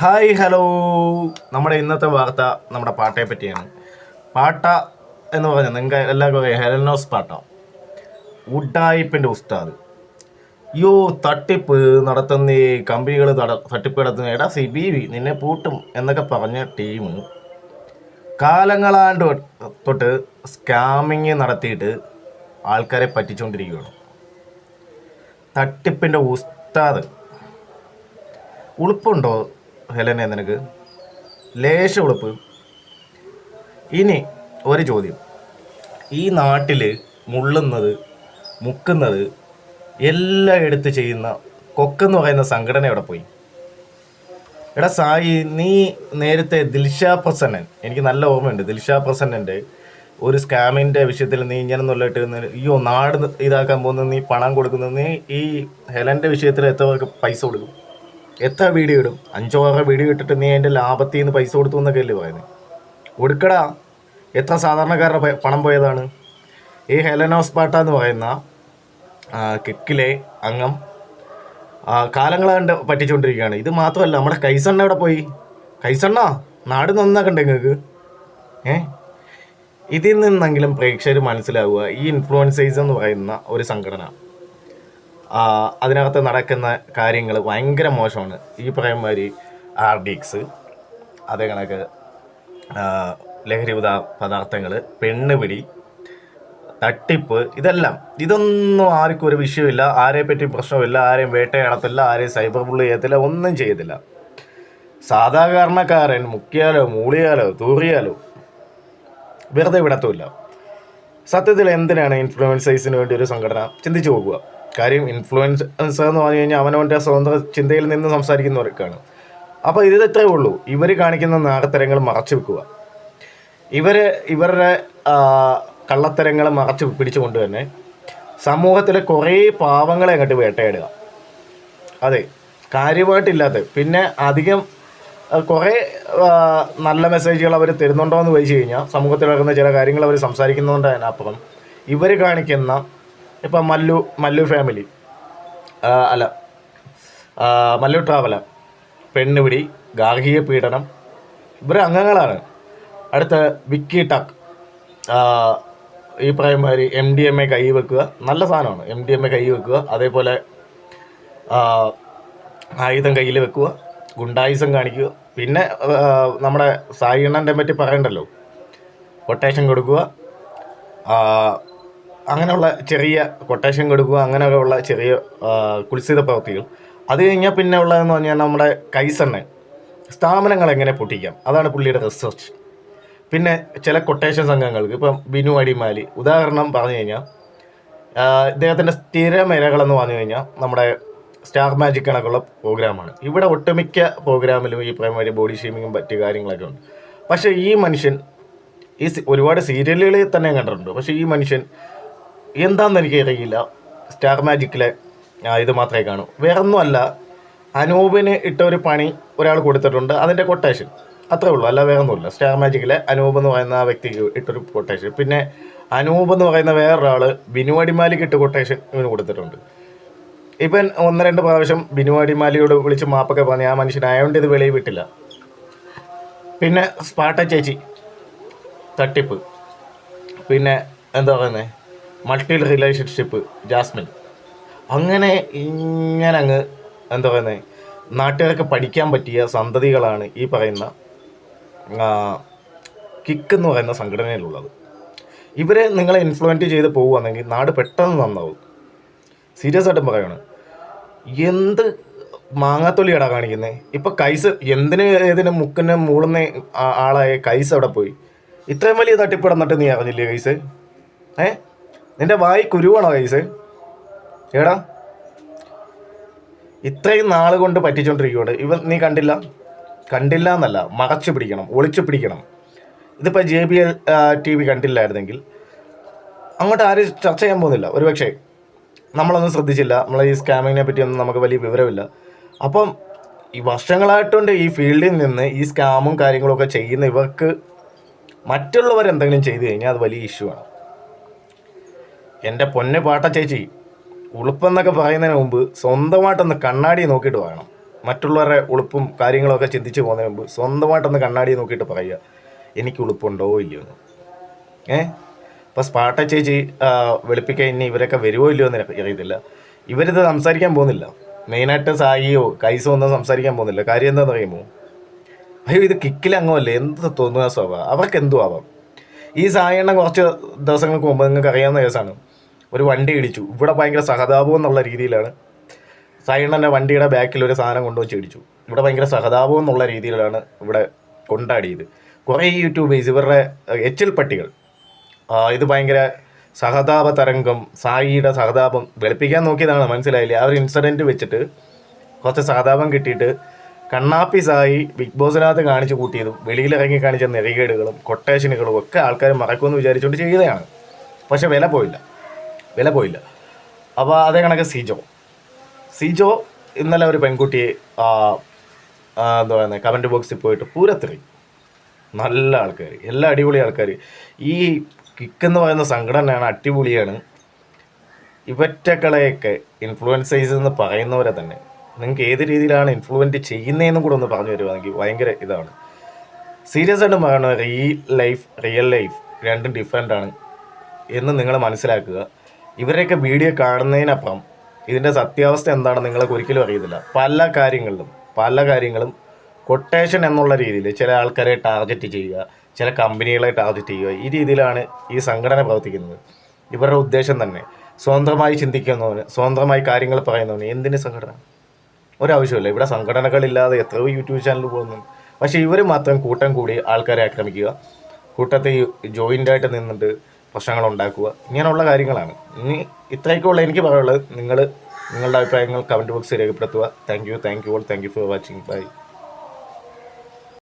Hi hello നമ്മുടെ ഇന്നത്തെ വാർത്ത നമ്മുടെ പാട്ടയെ പറ്റിയാണ്. പാട്ട എന്ന് പറഞ്ഞാൽ നിങ്ങൾക്ക് എല്ലാവർക്കും അറിയാം ഹെലനോസ് പാട്ട. ഉഡായിപ്പിന്റെ ഉസ്താദ്. യോ തട്ടിപ്പ് നടത്തുന്ന കമ്പനികൾ തട്ടിപ്പ് നടത്തുന്ന. എടാ സി ബി വി നിന്നെ പൂട്ടും എന്നൊക്കെ പറഞ്ഞ ടീം. കാലങ്ങളാണ്ട് തൊട്ട് സ്കാമിങ് നടത്തിയിട്ട് ആൾക്കാരെ പറ്റിച്ചുകൊണ്ടിരിക്കുകയാണ് തട്ടിപ്പിന്റെ ഉസ്താദ്. ഉളുപ്പുണ്ടോ? ഹെലനെ നിനക്ക് ലേശ ഉളുപ്പ്. ഇനി ഒരു ചോദ്യം. ഈ നാട്ടിൽ മുള്ളുന്നത് മുക്കുന്നത് എല്ലാം എടുത്ത് ചെയ്യുന്ന കൊക്കെന്ന് പറയുന്ന സംഘടന എവിടെ പോയി? എടാ സായി നീ നേരത്തെ ദിൽഷാ പ്രസന്നൻ എനിക്ക് നല്ല ഓർമ്മയുണ്ട്. ദിൽഷാ പ്രസന്നന്റെ ഒരു സ്കാമിന്റെ വിഷയത്തിൽ നീ ഇങ്ങനെ നല്ലതായിട്ട് അയ്യോ നാട് ഇതാക്കാൻ പോകുന്നത് നീ പണം കൊടുക്കുന്നത് നീ ഈ ഹെലന്റെ വിഷയത്തിൽ എത്ര പൈസ കൊടുക്കും? എത്ര വീഡിയോ ഇടും? അഞ്ചോ ആറോ വീഡിയോ ഇട്ടിട്ട് നീ എന്റെ ലാഭത്തിൽ നിന്ന് പൈസ കൊടുത്തു എന്നൊക്കെ അല്ലേ പറയുന്നത് കൊടുക്കടാ. എത്ര സാധാരണക്കാരുടെ പണം പോയതാണ്? ഈ ഹെലനോസ് പാട്ട എന്ന് പറയുന്ന കിക്കിലെ അംഗം കാലങ്ങളാണ്ട് പറ്റിച്ചുകൊണ്ടിരിക്കുകയാണ് ഇത് മാത്രമല്ല നമ്മുടെ കൈസണ്ണ എവിടെ പോയി? കൈസണ്ണ നാട് നന്നാക്കണ്ടേ നിങ്ങൾക്ക് ഏ? ഇതിൽ നിന്നെങ്കിലും പ്രേക്ഷകർ മനസ്സിലാവുക ഈ ഇൻഫ്ലുവൻസേഴ്സ് എന്ന് പറയുന്ന ഒരു സംഘടന. അതിനകത്ത് നടക്കുന്ന കാര്യങ്ങൾ ഭയങ്കര മോശമാണ്. ഈ പറയുമാതിരി ആർ ഡി എക്സ് അതേ കണക്ക് ലഹരി പദാ- പദാർത്ഥങ്ങൾ പെണ്ണുപിടി തട്ടിപ്പ് ഇതെല്ലാം. ഇതൊന്നും ആർക്കും ഒരു വിഷയമില്ല. ആരെ പറ്റി പ്രശ്നമില്ല. ആരെയും വേട്ടയാടത്തില്ല ആരെയും സൈബർ ബുള്ളി ചെയ്യത്തില്ല. ഒന്നും ചെയ്യത്തില്ല. സാധാരണക്കാരൻ മുക്കിയാലോ മൂളിയാലോ തൂറിയാലോ വെറുതെ വിടത്തുമില്ല. സത്യത്തിൽ എന്തിനാണ് ഇൻഫ്ലുവൻസേഴ്സിന് വേണ്ടി ഒരു സംഘടന ചിന്തിച്ചു പോകുക? കാര്യം ഇൻഫ്ലുവൻസർ എന്ന് പറഞ്ഞു കഴിഞ്ഞാൽ അവനവന്റെ സ്വന്തം ചിന്തയിൽ നിന്ന് സംസാരിക്കുന്നവർക്കാണ്. അപ്പോൾ ഇത് ഇത്രയേ ഉള്ളൂ. ഇവർ കാണിക്കുന്ന നാടത്തരങ്ങൾ മറച്ചു വെക്കുക. ഇവർ ഇവരുടെ കള്ളത്തരങ്ങൾ മറച്ചു പിടിച്ചുകൊണ്ട് തന്നെ സമൂഹത്തിലെ കുറേ പാവങ്ങളെ അങ്ങോട്ട് വേട്ടയാടുക. അതെ കാര്യമായിട്ടില്ലാത്ത പിന്നെ അധികം കുറേ നല്ല മെസ്സേജുകൾ അവർ തരുന്നുണ്ടോ എന്ന് ചോദിച്ചു കഴിഞ്ഞാൽ സമൂഹത്തിൽ നടക്കുന്ന ചില കാര്യങ്ങൾ അവർ സംസാരിക്കുന്നതുകൊണ്ട് അതിനപ്പുറം ഇവർ കാണിക്കുന്ന ഇപ്പം മല്ലു മല്ലു ഫാമിലി അല്ല. മല്ലു ട്രാവലർ പെണ്ണുപിടി ഗാർഹിക പീഡനം. ഇവർ അംഗങ്ങളാണ്. അടുത്ത വിക്കി ടക്ക് ഈ പറയുമാതിരി എം ഡി എം എ കൈ വെക്കുക. നല്ല സാധനമാണ്. എം ഡി എം എ കൈ വെക്കുക. അതേപോലെ ആയുധം കയ്യിൽ വെക്കുക. ഗുണ്ടായുസം കാണിക്കുക. പിന്നെ നമ്മുടെ സായി എണ്ണന്റെ പറ്റി പറയണ്ടല്ലോ. കൊട്ടേഷൻ കൊടുക്കുക. അങ്ങനെയുള്ള ചെറിയ കൊട്ടേഷൻ കൊടുക്കുക അങ്ങനെയുള്ള ചെറിയ കുൽസിത പ്രവൃത്തികൾ. അത് കഴിഞ്ഞാൽ പിന്നെ ഉള്ളതെന്ന് പറഞ്ഞാൽ നമ്മുടെ കൈസണ്ണൻ. സ്ഥാപനങ്ങൾ എങ്ങനെ പൊട്ടിക്കാം? അതാണ് പുള്ളിയുടെ റിസർച്ച് പിന്നെ ചില കൊട്ടേഷൻ സംഘങ്ങൾക്ക് ഇപ്പം ബിനു അടിമാലി. ഉദാഹരണം പറഞ്ഞു കഴിഞ്ഞാൽ ഇദ്ദേഹത്തിന്റെ സ്ഥിരമേരകളെന്ന് പറഞ്ഞു കഴിഞ്ഞാൽ നമ്മുടെ സ്റ്റാർ മാജിക് കണക്കുള്ള പ്രോഗ്രാമാണ് ഇവിടെ ഒട്ടുമിക്ക പ്രോഗ്രാമിലും ഈ പ്രൈമറി ബോഡി ഷേമിങ്ങും മറ്റ് കാര്യങ്ങളൊക്കെ ഉണ്ട്. പക്ഷേ ഈ മനുഷ്യൻ ഈ ഒരുപാട് സീരിയലുകളിൽ തന്നെ കണ്ടിട്ടുണ്ട്. പക്ഷേ ഈ മനുഷ്യൻ എന്താണെന്ന് എനിക്ക് അറിയില്ല സ്റ്റാർ മാജിക്കിലെ ഇത് മാത്രമേ കാണൂ. വേറെ ഒന്നുമല്ല അനൂപിന് ഇട്ട ഒരു പണി ഒരാൾ കൊടുത്തിട്ടുണ്ട്. അതിന്റെ കൊട്ടേഷൻ അത്രേ ഉള്ളൂ. അല്ല വേറെ ഒന്നുമില്ല സ്റ്റാർ മാജിക്കിലെ അനൂപ് എന്ന് പറയുന്ന ആ വ്യക്തിക്ക് ഇട്ടൊരു കൊട്ടേഷൻ പിന്നെ അനൂപ് എന്ന് പറയുന്ന വേറൊരാൾ ബിനു അടിമാലിക്ക് ഇട്ട് കൊട്ടേഷൻ ഇവന് കൊടുത്തിട്ടുണ്ട്. ഇവൻ ഒന്ന് രണ്ട് പ്രാവശ്യം ബിനു അടിമാലിയോട് വിളിച്ച് മാപ്പൊക്കെ പറഞ്ഞ് ആ മനുഷ്യനായതുകൊണ്ട് ഇത് വെളിയിൽ വിട്ടില്ല. പിന്നെ സ്പാട്ട ചേച്ചി തട്ടിപ്പ്. പിന്നെ എന്താ പറയുന്നത് മൾട്ടി റിലേഷൻഷിപ്പ് ജാസ്മിൻ. അങ്ങനെ ഇങ്ങനെ അങ്ങ് എന്താ പറയുന്നത് നാട്ടുകാർക്ക് പഠിക്കാൻ പറ്റിയ സന്തതികളാണ് ഈ പറയുന്ന കിക്ക് എന്ന് പറയുന്ന സംഘടനയിലുള്ളത്. ഇവരെ നിങ്ങളെ ഇൻഫ്ലുവന്റ് ചെയ്ത് പോവുകയാണെങ്കിൽ നാട് പെട്ടെന്ന് നന്നാവും. സീരിയസ് ആയിട്ടും പറയാണ്. എന്ത് മാങ്ങാത്തൊലിയാടാ കാണിക്കുന്നത് ഇപ്പം കൈസ് എന്തിന് ഏതിന് മുക്കിന് മൂളുന്ന ആളായ കൈസ് അവിടെ പോയി? ഇത്രയും വലിയ തട്ടിപ്പിടന്നിട്ട് നീ അറിഞ്ഞില്ലേ കൈസ്? ഏ? നിന്റെ വായി കുരുവാണോ കൈസ് ഏടാ ഇത്രയും നാൾ കൊണ്ട് പറ്റിച്ചോണ്ടിരിക്കുകയാണ് ഇവ നീ കണ്ടില്ല? കണ്ടില്ല എന്നല്ല മറച്ചു പിടിക്കണം ഒളിച്ചു പിടിക്കണം. ഇതിപ്പോൾ J B L T V കണ്ടില്ലായിരുന്നെങ്കിൽ അങ്ങോട്ട് ആരും ചർച്ച ചെയ്യാൻ പോകുന്നില്ല. ഒരുപക്ഷെ നമ്മളൊന്നും ശ്രദ്ധിച്ചില്ല. നമ്മളെ ഈ സ്കാമിങ്ങിനെ പറ്റിയൊന്നും നമുക്ക് വലിയ വിവരമില്ല. അപ്പം ഈ വർഷങ്ങളായിട്ടുണ്ട് ഈ ഫീൽഡിൽ നിന്ന് ഈ സ്കാമും കാര്യങ്ങളൊക്കെ ചെയ്യുന്ന ഇവർക്ക് മറ്റുള്ളവർ എന്തെങ്കിലും ചെയ്തു കഴിഞ്ഞാൽ അത് വലിയ ഇഷ്യൂ ആണ്. എന്റെ പൊന്ന് പാട്ട ചേച്ചി ഉളുപ്പെന്നൊക്കെ പറയുന്നതിന് മുമ്പ് സ്വന്തമായിട്ടൊന്ന് കണ്ണാടി നോക്കിയിട്ട് വേണം മറ്റുള്ളവരുടെ ഉളുപ്പും കാര്യങ്ങളൊക്കെ ചിന്തിച്ച് പോകുന്നതിന് മുമ്പ് സ്വന്തമായിട്ടൊന്ന് കണ്ണാടി നോക്കിയിട്ട് പറയുക എനിക്ക് ഉളുപ്പുണ്ടോ ഇല്ലയോ എന്ന്. ഏ? അപ്പം പാട്ട ചേച്ചി വെളുപ്പിക്കാൻ ഇനി ഇവരൊക്കെ വരുമോ ഇല്ലയോ എന്ന് അറിയത്തില്ല. ഇവരിത് സംസാരിക്കാൻ പോകുന്നില്ല. മെയിനായിട്ട് സായിയോ കൈസോ ഒന്നും സംസാരിക്കാൻ പോകുന്നില്ല. കാര്യം എന്താണെന്ന് അറിയുമോ? അയ്യോ ഇത് കിക്കിൽ അംഗമല്ലേ എന്ത് തോന്നുക സ്വഭാവം? അവർക്ക് എന്തു ആവാം? ഈ സായണ്ണ കുറച്ച് ദിവസങ്ങൾക്ക് മുമ്പ് നിങ്ങൾക്ക് അറിയാവുന്ന കേസാണ്. ഒരു വണ്ടി ഇടിച്ചു. ഇവിടെ ഭയങ്കര സഹതാപം എന്നുള്ള രീതിയിലാണ്. സായണ്ണന്റെ വണ്ടിയുടെ ബാക്കിൽ ഒരു സാധനം കൊണ്ടുവച്ച് ഇടിച്ചു. ഇവിടെ ഭയങ്കര സഹതാപം എന്നുള്ള രീതിയിലാണ് ഇവിടെ കൊണ്ടാടിയത്. കുറേ യൂട്യൂബേഴ്സ് ഇവരുടെ എച്ചിൽ പട്ടികൾ. ഇത് ഭയങ്കര സഹതാപ തരംഗം സായിയുടെ സഹതാപം വെളുപ്പിക്കാൻ നോക്കിയതാണ് മനസ്സിലായില്ലേ? ആ ഒരു ഇൻസിഡന്റ് വെച്ചിട്ട് കുറച്ച് സഹതാപം കിട്ടിയിട്ട് കണ്ണാപ്പി സായി ബിഗ് ബോസിനകത്ത് കാണിച്ചു കൂട്ടിയതും വെളിയിലിറങ്ങി കാണിച്ച നെറികേടുകളും കൊട്ടേഷനുകളും ഒക്കെ ആൾക്കാർ മറക്കുമെന്ന് വിചാരിച്ചുകൊണ്ട് ചെയ്തതാണ്. പക്ഷെ വില പോയില്ല. വില പോയില്ല. അപ്പോൾ അതേ കണക്ക് സിജോ. സിജോ ഇന്നലെ ഒരു പെൺകുട്ടിയെ എന്താ പറയുന്നത് കമന്റ് ബോക്സിൽ പോയിട്ട് പൂരത്തെറി. നല്ല ആൾക്കാർ എല്ലാ അടിപൊളി ആൾക്കാർ ഈ കിക്ക് എന്ന് പറയുന്ന സംഘടനയാണ് അടിപൊളിയാണ്. ഇവറ്റകളെയൊക്കെ ഇൻഫ്ലുവൻസേഴ്സ് എന്ന് പറയുന്നവരെ തന്നെ. നിങ്ങൾക്ക് ഏത് രീതിയിലാണ് ഇൻഫ്ലുവന്റ് ചെയ്യുന്നതെന്നും കൂടെ ഒന്ന് പറഞ്ഞു തരുവാണെങ്കിൽ ഭയങ്കര ഇതാണ്. സീരിയസ് ആയിട്ട് പറയണത് റിയൽ ലൈഫ് റിയൽ ലൈഫ് രണ്ടും ഡിഫറെന്റ് ആണ് എന്ന് നിങ്ങൾ മനസ്സിലാക്കുക. ഇവരെയൊക്കെ വീഡിയോ കാണുന്നതിനപ്പുറം ഇതിന്റെ സത്യാവസ്ഥ എന്താണെന്ന് നിങ്ങൾക്ക് ഒരിക്കലും അറിയത്തില്ല. പല കാര്യങ്ങളിലും പല കാര്യങ്ങളും കൊട്ടേഷൻ എന്നുള്ള രീതിയിൽ ചില ആൾക്കാരെ ടാർഗറ്റ് ചെയ്യുക ചില കമ്പനികളെ ടാർഗറ്റ് ചെയ്യുക ഈ രീതിയിലാണ് ഈ സംഘടന പ്രവർത്തിക്കുന്നത്. ഇവരുടെ ഉദ്ദേശം തന്നെ സ്വതന്ത്രമായി ചിന്തിക്കുന്നവന് സ്വതന്ത്രമായി കാര്യങ്ങൾ പറയുന്നവന് എന്തിന് സംഘടന? ഒരാവശ്യമില്ല. ഇവിടെ സംഘടനകളില്ലാതെ എത്രയോ യൂട്യൂബ് ചാനൽ പോകുന്നു പക്ഷേ ഇവർ മാത്രം കൂട്ടം കൂടി ആൾക്കാരെ ആക്രമിക്കുക. കൂട്ടത്തിൽ ജോയിന്റായിട്ട് നിന്നിട്ട് പ്രശ്നങ്ങൾ ഉണ്ടാക്കുക ഇങ്ങനെയുള്ള കാര്യങ്ങളാണ്. ഇനി ഇത്രയൊക്കെയുള്ള എനിക്ക് പറയാനുള്ളത്. നിങ്ങൾ നിങ്ങളുടെ അഭിപ്രായങ്ങൾ കമന്റ് ബോക്സിൽ രേഖപ്പെടുത്തുക. Thank you. Thank you all. Thank you for watching. Bye.